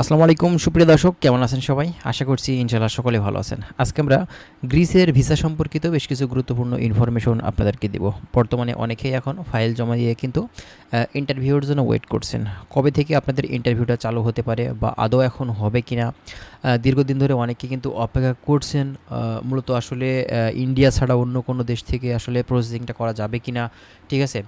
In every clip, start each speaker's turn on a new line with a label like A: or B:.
A: আসসালামু আলাইকুম, সুপ্রিয় দর্শক, কেমন আছেন সবাই? আশা করছি ইনশাল্লাহ সকলে ভালো আছেন। আজকে আমরা গ্রিসের ভিসা সম্পর্কিত বেশ কিছু গুরুত্বপূর্ণ ইনফরমেশন আপনাদেরকে দেব। বর্তমানে অনেকেই এখন ফাইল জমা দিয়ে কিন্তু ইন্টারভিউর জন্য ওয়েট করছেন। কবে থেকে আপনাদের ইন্টারভিউটা চালু হতে পারে বা আদৌ এখন হবে কি না দীর্ঘদিন ধরে অনেকে কিন্তু অপেক্ষা করছেন মূলত আসলে ইন্ডিয়া ছাড়া অন্য কোনো দেশ থেকে আসলে প্রসেসিংটা করা যাবে কি না ঠিক আছে?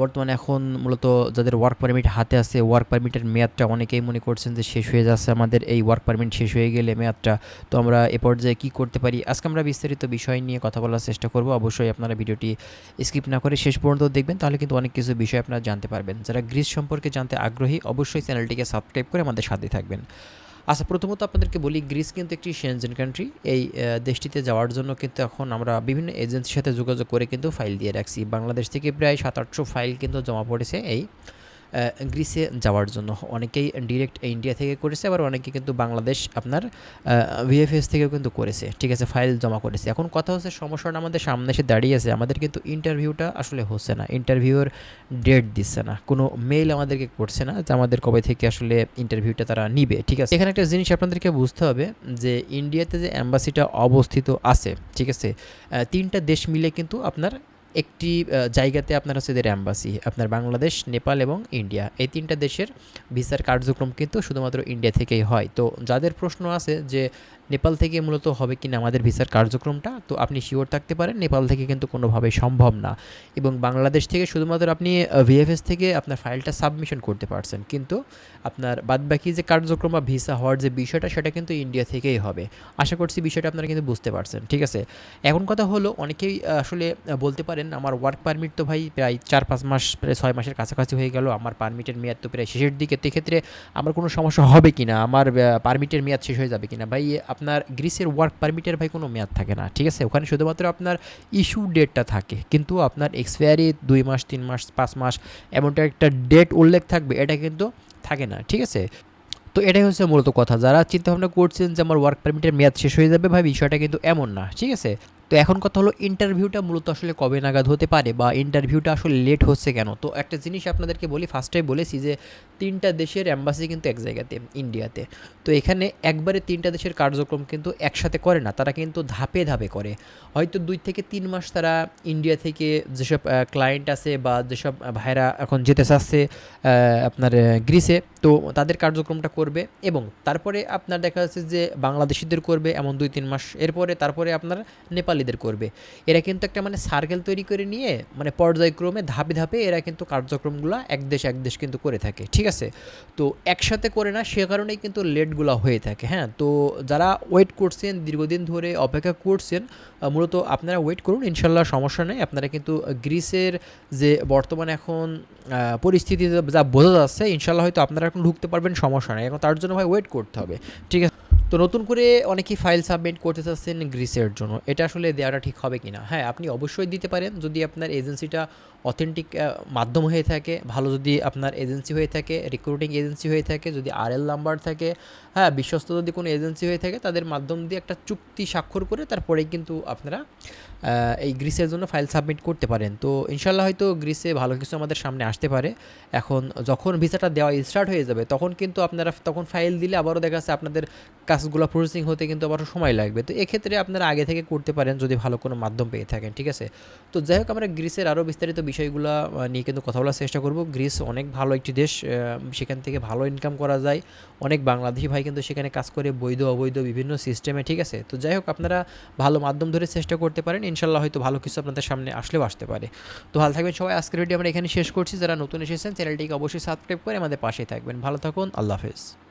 A: বর্তমানে এখন মূলত যাদের ওয়ার্ক পারমিট হাতে আছে ওয়ার্ক পারমিটের মেয়াদটা অনেকেই মনে করছেন যে শেষ হয়ে যাচ্ছে, আমাদের এই ওয়ার্ক পারমিট শেষ হয়ে গেলে মেয়াদটা, তো আমরা এ পর্যায়ে কী করতে পারি? আজকে আমরা বিস্তারিত বিষয় নিয়ে কথা বলার চেষ্টা করব, অবশ্যই আপনারা ভিডিওটি স্কিপ না করে শেষ পর্যন্ত দেখবেন, তাহলে কিন্তু অনেক কিছু বিষয় আপনারা জানতে পারবেন। যারা গ্রিস সম্পর্কে জানতে আগ্রহী, অবশ্যই চ্যানেলটিকে সাবস্ক্রাইব করে আমাদের সাথে থাকবেন। আচ্ছা প্রথমত আপনাদেরকে বলি, গ্রিস কিন্তু একটি সেনজেন কান্ট্রি এই দেশটিতে যাওয়ার জন্য কিন্তু এখন আমরা বিভিন্ন এজেন্সির সাথে যোগাযোগ করে কিন্তু ফাইল দিয়ে রাখছি। বাংলাদেশ থেকে প্রায় সাত আটশো ফাইল কিন্তু জমা পড়েছে এই। গ্রিসে যাওয়ার জন্য। অনেকেই ডিরেক্ট ইন্ডিয়া থেকে করেছে, আবার অনেকে কিন্তু বাংলাদেশ আপনার ভিএফএস থেকেও কিন্তু করেছে। ঠিক আছে ফাইল জমা করেছে। এখন কথা হচ্ছে, সমস্যাটা আমাদের সামনে এসে দাঁড়িয়ে আছে। আমাদের কিন্তু ইন্টারভিউটা আসলে হচ্ছে না। ইন্টারভিউর ডেট দিচ্ছে না। কোনো মেইল আমাদেরকে করছে না যে আমাদের কবে থেকে আসলে ইন্টারভিউটা তারা নিবে। ঠিক আছে? এখানে একটা জিনিস আপনাদেরকে বুঝতে হবে যে ইন্ডিয়াতে যে অ্যাম্বাসিটা অবস্থিত আছে, ঠিক আছে তিনটা দেশ মিলে কিন্তু আপনার একটি জায়গাতে আপনার হচ্ছে এদের অ্যাম্বাসি আপনার বাংলাদেশ, নেপাল এবং ইন্ডিয়া। এই তিনটা দেশের ভিসার কার্যক্রম কিন্তু শুধুমাত্র ইন্ডিয়া থেকেই হয়। তো যাদের প্রশ্ন আছে যে নেপাল থেকে মূলত হবে কি না আমাদের ভিসার কার্যক্রমটা, তো আপনি শিওর থাকতে পারেন, নেপাল থেকে কিন্তু কোনোভাবেই সম্ভব না। এবং বাংলাদেশ থেকে শুধুমাত্র আপনি ভিএফএস থেকে আপনার ফাইলটা সাবমিশন করতে পারছেন। কিন্তু আপনার বাদবাকি যে কার্যক্রম বা ভিসা হওয়ার যে বিষয়টা, সেটা কিন্তু ইন্ডিয়া থেকেই হবে। আশা করছি বিষয়টা আপনারা কিন্তু বুঝতে পারছেন, ঠিক আছে? এখন কথা হলো, অনেকেই আসলে বলতে পারেন, আমার ওয়ার্ক পারমিট তো ভাই প্রায় চার পাঁচ মাস, প্রায় ছয় মাসের কাছাকাছি হয়ে গেল, আমার পারমিটের মেয়াদ তো প্রায় শেষের দিকে। তো এক্ষেত্রে আমার কোনো সমস্যা হবে কি না আমার পারমিটের মেয়াদ শেষ হয়ে যাবে কি না ভাই আপনার গ্রিসের ওয়ার্ক পারমিটের ভাই কোনো মেয়াদ থাকে না, ঠিক আছে? ওখানে শুধুমাত্র আপনার ইস্যু ডেটটা থাকে, কিন্তু আপনার এক্সপায়ারি দুই মাস, তিন মাস, পাঁচ মাস এমনটা একটা ডেট উল্লেখ থাকবে, এটা কিন্তু থাকে না, ঠিক আছে? তো এটাই হচ্ছে মূলত কথা। যারা চিন্তাভাবনা করছেন যে আমার ওয়ার্ক পারমিটের মেয়াদ শেষ হয়ে যাবে ভাই, বিষয়টা কিন্তু এমন না, ঠিক আছে? তো এখন কথা হলো ইন্টারভিউটা মূলত আসলে কবে নাগাদ হতে পারে বা ইন্টারভিউটা আসলে লেট হচ্ছে কেন? তো একটা জিনিস আপনাদেরকে বলি ফার্স্টে বলেছি যে তিনটা দেশের অ্যাম্বাসি কিন্তু এক জায়গাতে ইন্ডিয়াতে তো এখানে একবারে তিনটা দেশের কার্যক্রম কিন্তু একসাথে করে না, তারা কিন্তু ধাপে ধাপে করে। হয়তো দুই থেকে তিন মাস তারা ইন্ডিয়া থেকে যেসব ক্লায়েন্ট আছে বা যেসব ভাইরা এখন যেতে চাচ্ছে আপনার গ্রিসে তো তাদের কার্যক্রমটা করবে এবং তারপরে আপনার দেখা যাচ্ছে যে বাংলাদেশিদের করবে এমন দুই তিন মাস। এরপরে তারপরে আপনার নেপালিদের করবে। এরা কিন্তু একটা মানে সার্কেল তৈরি করে নিয়ে মানে পর্যায়ক্রমে ধাপে ধাপে এরা কিন্তু কার্যক্রমগুলো এক দেশ এক দেশ কিন্তু করে থাকে, ঠিক আছে? তো একসাথে করে না, সে কারণেই কিন্তু লেটগুলো হয়ে থাকে হ্যাঁ? তো যারা ওয়েট করছেন, দীর্ঘদিন ধরে অপেক্ষা করছেন মূলত আপনারা ওয়েট করুন ইনশাল্লাহ সমস্যা নেই। আপনারা কিন্তু গ্রিসের যে বর্তমানে এখন পরিস্থিতি যা বোঝা যাচ্ছে ইনশাল্লাহ হয়তো আপনারা এখন ঢুকতে পারবেন, সমস্যা নেই। এখন তার জন্য ভাই ওয়েট করতে হবে, ঠিক আছে? তো নতুন করে অনেকেই ফাইল সাবমিট করতে চাচ্ছেন গ্রিসের জন্য। এটা আসলে দেওয়াটা ঠিক হবে কি না হ্যাঁ আপনি অবশ্যই দিতে পারেন। যদি আপনার এজেন্সিটা অথেন্টিক মাধ্যম হয়ে থাকে, ভালো যদি আপনার এজেন্সি হয়ে থাকে রিক্রুটিং এজেন্সি হয়ে থাকে, যদি আরএল নাম্বার থাকে হ্যাঁ বিশ্বস্ত যদি কোনো এজেন্সি হয়ে থাকে, তাদের মাধ্যম দিয়ে একটা চুক্তি স্বাক্ষর করে তারপরেই কিন্তু আপনারা এই গ্রিসের জন্য ফাইল সাবমিট করতে পারেন। তো ইনশাল্লাহ হয়তো গ্রিসে ভালো কিছু আমাদের সামনে আসতে পারে। এখন যখন ভিসাটা দেওয়া স্টার্ট হয়ে যাবে, তখন কিন্তু আপনারা, তখন ফাইল দিলে আবারও দেখা যাচ্ছে আপনাদের কাজগুলো প্রসেসিং হতে কিন্তু আবারও সময় লাগবে। তো এক্ষেত্রে আপনারা আগে থেকে করতে পারেন যদি ভালো কোনো মাধ্যম পেয়ে থাকেন, ঠিক আছে? তো যাই হোক, আমরা গ্রিসের আরও বিস্তারিত বিষয়গুলো নিয়ে কিন্তু কথা বলার চেষ্টা করব। গ্রিস অনেক ভালো একটি দেশ সেখান থেকে ভালো ইনকাম করা যায়। অনেক বাংলাদেশি ভাই কিন্তু সেখানে কাজ করে বৈধ, অবৈধ বিভিন্ন সিস্টেমে ঠিক আছে? তো যাই হোক, আপনারা ভালো মাধ্যম ধরে চেষ্টা করতে পারেন। ইনশাল্লাহ হয়তো ভালো কিছু আপনাদের সামনে আসলেও আসতে পারে। তো ভালো থাকবেন সবাই। আজকের ভিডিও আমরা এখানে শেষ করছি। যারা নতুন এসেছেন, চ্যানেলটিকে অবশ্যই সাবস্ক্রাইব করে আমাদের পাশে থাকবেন। ভালো থাকুন। আল্লাহ হাফেজ।